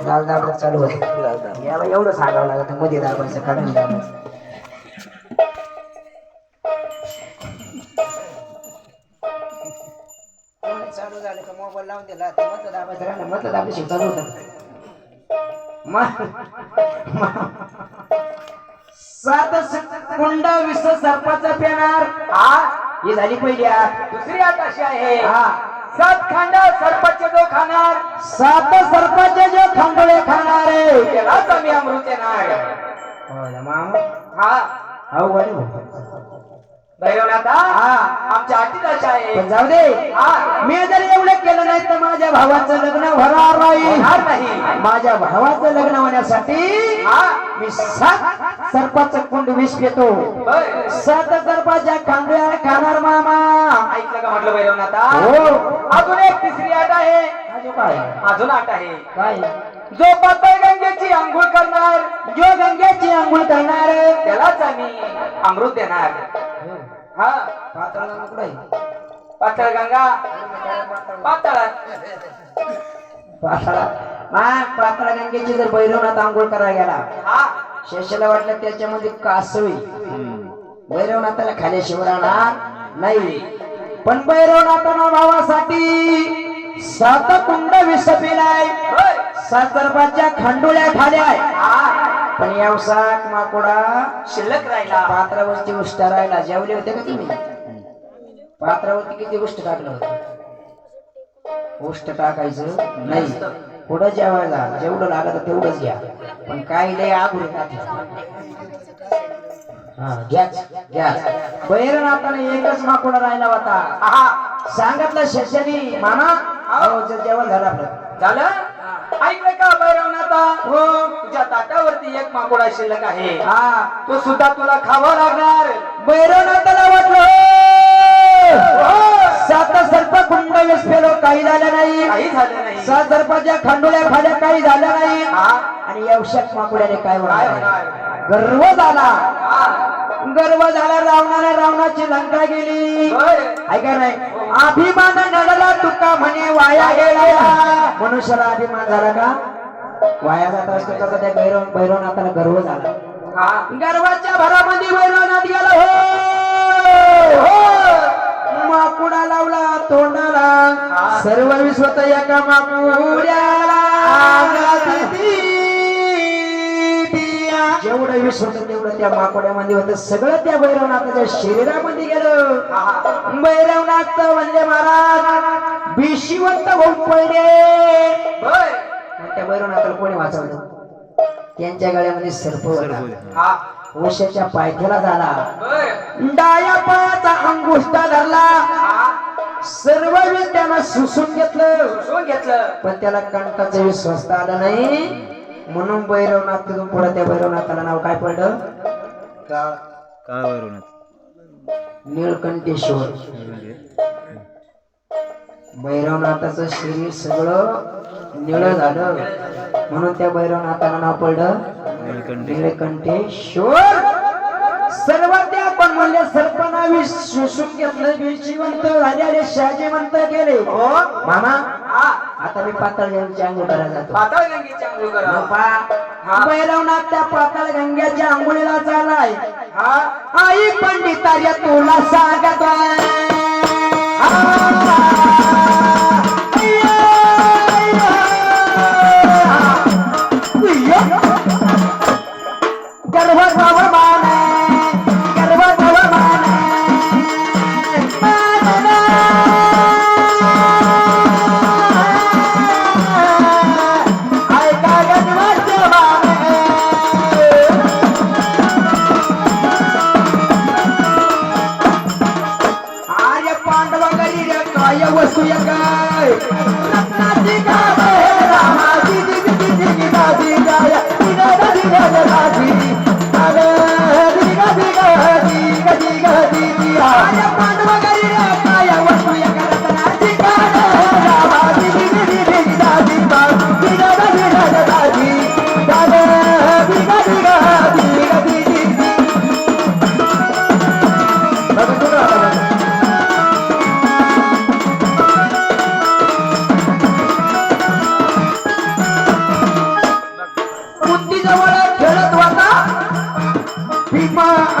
लाल दाबा चालू होते. याला एवढं सांगावं लागत मध्ये दाबायचं काढून दाबायचं चालू झालं का मोबाईल लावून दिला मत दाबायचं राहिलं मत दाबायची चालू होतं. सात कुंड विश्व सर्पाचा पेणार. हा ही झाली पहिली दुसरी आट अशी आहे. हा. सात खांड सरपंच जो खाणार. सात सर्पाचे जे खांडोळे खाणारे त्यालाच आम्ही अमृत येणार. हो हा. अवघड आहे. आमच्या अटीत अशा आहे जाऊ दे. मी जर एवढं केलं नाही तर माझ्या भावाचं लग्न होणार नाही. माझ्या भावाचं लग्न होण्यासाठी हा. मी सात सर्पाचं कुंड विष घेतो. सात सर्पाच्या खांड्या खाणार मामा. ऐकलं का म्हटलं भैरवनाथा हो. अजून एक तिसरी आट आहे. अजून आट आहे. काय? जो पातळ गंगेची आंघोळ करणार. जो गंग्याची आंघोळ करणार. त्यालाच आम्ही अमृत देणार. हा पातळ गंगा कुठं आहे? पातळ गंगा. पातळात पातळा. मग पातळ गंगेची जर भैरवनाथ आंघोळ करायला गेला हा. शेषाला वाटलं त्याच्यामध्ये कासवी. भैरवनाथाला खाल्याशिवाय राहणार नाही. पण भैरवनाथाना भावासाठी सात कुंड विष पिलाय बर सात खंडोळ्या खाल्याय हा. पण व्यवसाय माकोडा शिल्लक राहिला. पात्रावरती उष्ट राहिला. जेवले होते का तुम्ही? पात्रावरती किती उष्ट टाकलं होतं? उष्ट टाकायचं नाही. पुढं जेवायला जेवढं लागत तेवढंच घ्या. पण काही लय आगुर हा घ्याच बैरनाथाने एकच माकोडा राहिला होता. सांगितलं शेषानी मामा. हो, जेवण झालं आपलं. झालं? ऐकलं का भैरवनाथा हो. तुझ्या ताटावरती एक माकोडा शिल्लक आहे. हा. तो सुद्धा तुला खावा लागणार. बैरवनाथाला वाटलं. हो, सात सर्प कुंड पेलो काही झालं नाही. काही झालं नाही. सात सर्पाच्या खंडोळ्या खाल्या काही झालं नाही. आणि यवशक माकुड्याने काय होणार? गर्व झाला. गर्व झाला रावणाने रावणाची लंका गेली. ऐका नाही. अभिमान नडला तुका म्हणे वाया गेला. मनुष्याला अभिमान झाला का? वाया जात असतो तसा त्या भैरव भैरवनाथाला गर्व झाला. गर्वाच्या भरामध्ये भैरवनाथ गेला. हो! हो! माकुडा लावला तोंडाला. सर्व विश्वत एका माकुड्याला जेवढं विश्व होतं तेवढं त्या माकोड्यामध्ये होतं. सगळं त्या भैरवनाथाच्या शरीरामध्ये गेलं. भैरवनाथ वंदे महाराज बिशिवंत होऊन मग त्या भैरवनाथाला कोणी वाचवलं? त्यांच्या गळ्यामध्ये सर्प होता. हा. वशाच्या पायथ्याला झाला. डाया पायाचा अंगुष्टा धरला. हा सर्व विष त्यानं सुसून घेतलं. घेतलं. पण त्याला कंठाचं विश्वास आलं नाही. म्हणून भैरवनाथ तिथून पुढे त्या भैरवनाथाला नाव काय पडलं? काय वैरवनाथ निळकंठेश्वर. भैरवनाथाचं शरीर सगळं निळ झालं. म्हणून त्या भैरवनाथाला नाव पडलं निळकंठ निळकंठेश्वर. सर्व त्या आपण म्हणले सर्पना शोषून घेतलं विश्वंत झालेले शहाजीवंत गेले हो मामा? आता मी पातळ गंगेची आंघोळ करायला जातो. पातळ गंगेची आंघोळ करा भैरवनाथ त्या पाताळ गंग्याच्या आंघोळीला चालाय हा? आई पंडितार्य तुला सांगत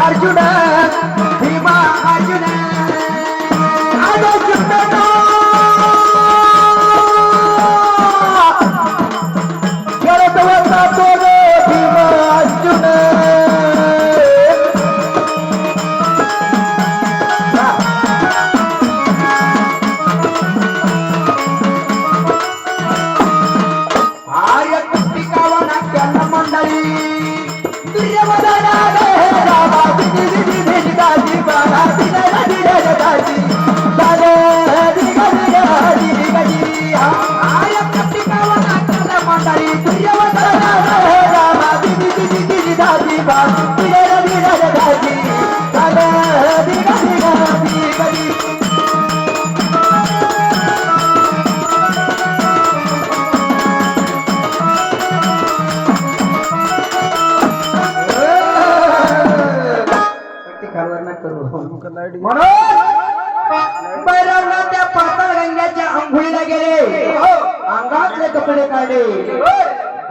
अर्जुन भीमा अर्जुन. अर्जुन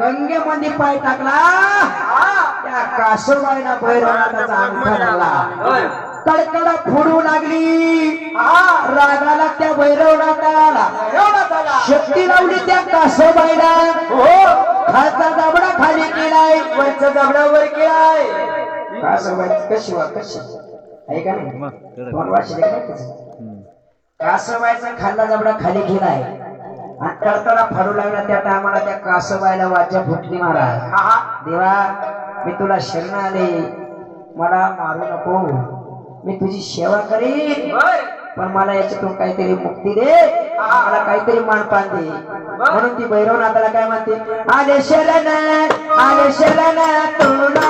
गंगेमध्ये पाय टाकला. त्या कासोबाईना बैरवनाथाचा अंगठा लागला कडकडा फोडू लागली. रागाला त्या भैरवनाथाला शक्ती लावली त्या कासोबाईला खालचा दाबडा खाली केलाय. वरचा दाबडा वर केलाय. कासोबाई कशी वा कशी? आहे का नाही. कासोबाईचा खाल्ला जबडा खाली गेलाय आणि तडतडा फाडू लागला त्या टायमाला त्या कासोबाईला वाचा फुटली महाराज. देवा मी तुला शरण आले. मला मारू नको. मी तुझी सेवा करीन. पण मला याच्यातून काहीतरी मुक्ती दे. मला काहीतरी मानपान दे. म्हणून ती भैरवनाथाला काय म्हणते? आले शरण आले शरण तुला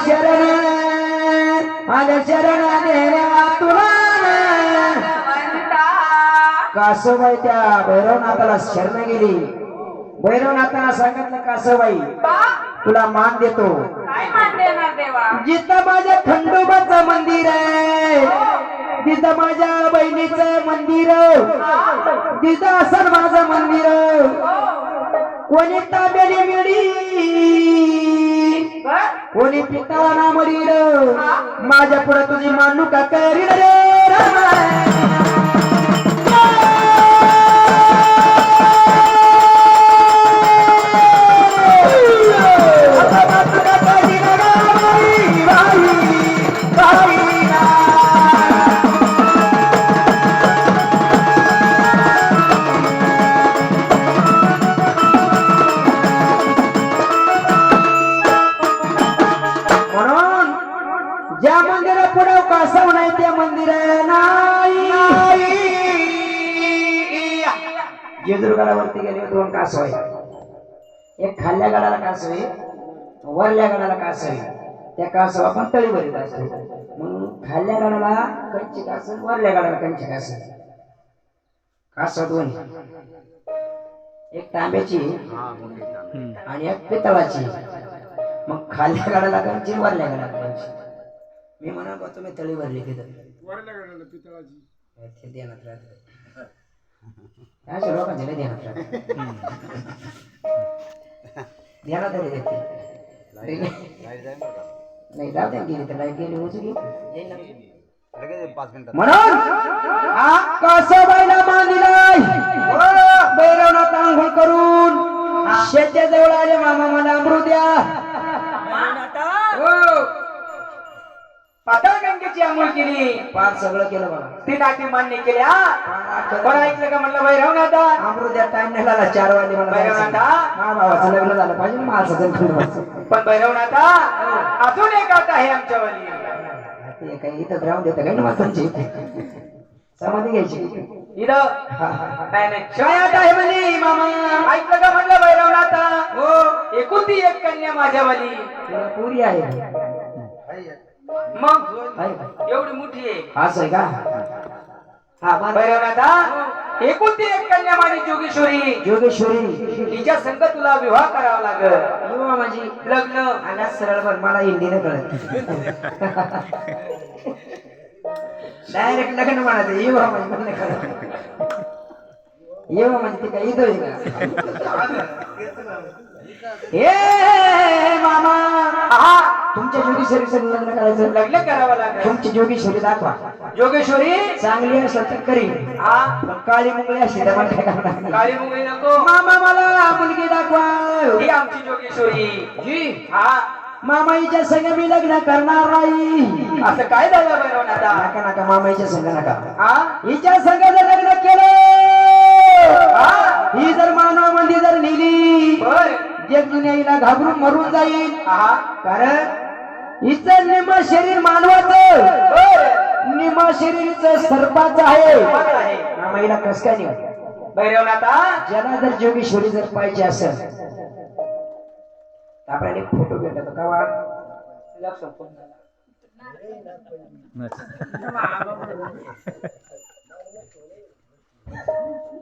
शरण आले शरण देवा तुला कासोबाई त्या भैरवनाथाला शरण गेली. भैरवनाथाला सांगितलं कासोबाई तुला मान देतो जिथं माझ्या खंडोबाचं मंदिर आहे तिथं माझ्या बहिणीचं मंदिर तिथं असेल माझं मंदिर कोणी ताब्याने मिळी कोणी पिता ना मरीर माझ्या पुढे तुझी मानुका करील रे रामा. जेजुरगडावरती गेले दोन कासव आहे एक खाल्ल्या गडाला कासव आहे वरल्या गडाला कासव आहे. त्या कासव आपण तळीवरीत असतो. म्हणून खाल्ल्या गडाला कंची कासव वरल्या गडाला कंची कासव. कासव दोन्ही. एक तांब्याची. आणि एक पितळाची मग खाल्ल्या गाड्या लागायची वरल्या गाड्या लागायची मी म्हणा तुम्ही तळी भरली तिथं ते ध्यानात राहत अशा लोकांचे नाही ध्यानात राहत ध्यानात आले देखील नाही जाऊ द्या गेली तर लाइट गेली उचली म्हणून कासोबाईला मान दिलाय बैरवनाथ आंघोळ करून शेतच्या जवळ आले मामा मला अमृत द्या. हो. गंगेची आंघोळ केली? पार सगळं केलं मला ती नाटी मान्य केली हा? कोण ऐकलं का? म्हणलं भैरव नाथा. अमृत द्या टाइम नाही झाला चार वाजले मला जायचं. नाथा. हा भावाचं लग्न झालं. पाहिजे माझं जण. पण भैरव नाथा अजून एक आट आहे आमच्यावाली. ते काही इथं राहून देतं काही ना तुमची समाधी घ्यायची. इथं? हा, हा, हा. नाही आहे म्हणे मामा. ऐकलं का म्हणलं भैरव नाथा? हो. एकुलती एक कन्या माझ्यावाली. तुला पुरी आहे. मग? एवढी मोठी आहे. असं आहे का? हा भैरवनाथा एकुलती एक कन्या माझी जोगेश्वरी? जोगेश्वरी. तिच्या संग तुला विवाह करावा लागल. युवा माझी लग्न? आला सरळ बघ मला हिंदी नाही. कळत डायरेक्ट लग्न म्हणायचं. युवा म्हणजे मला नाही. कळत युवा म्हणजे ते काय इथं आहे का? ए मामा हा तुमच्या जोगेश्वरी संग लग्न करायचं लग्न करावं लागल. तुमची जोगेश्वरी दाखवा. जोगेश्वरी? चांगली असेल तर करी. हा? पण काळी मुंगळी अशी तर मला काय करणार काळी मुंगळी नको. मामा मला मुलगी दाखवा. ही आमची जोगेश्वरी. जी. हा? मामाईच्या संग मी लग्न करणार नाही. असं काय झालं भैरवनाथा नका नका मामाईच्या संग नका. हा? हिच्या संग जर लग्न केलं हा? ही जर मानव मंदी जर नेली बर. जग दुनियाला घाबरून मरून जाईल हा कारण हिचं निम शरीर मानवाचं. निम शरीरच सर्पाचं आहे. मामाईला कस काय नाही भैरवनाथा ज्याला जर जोगेश्वरी जर पाहिजे असेल आपल्याला एक फोटो भेटतो का वा लक्ष.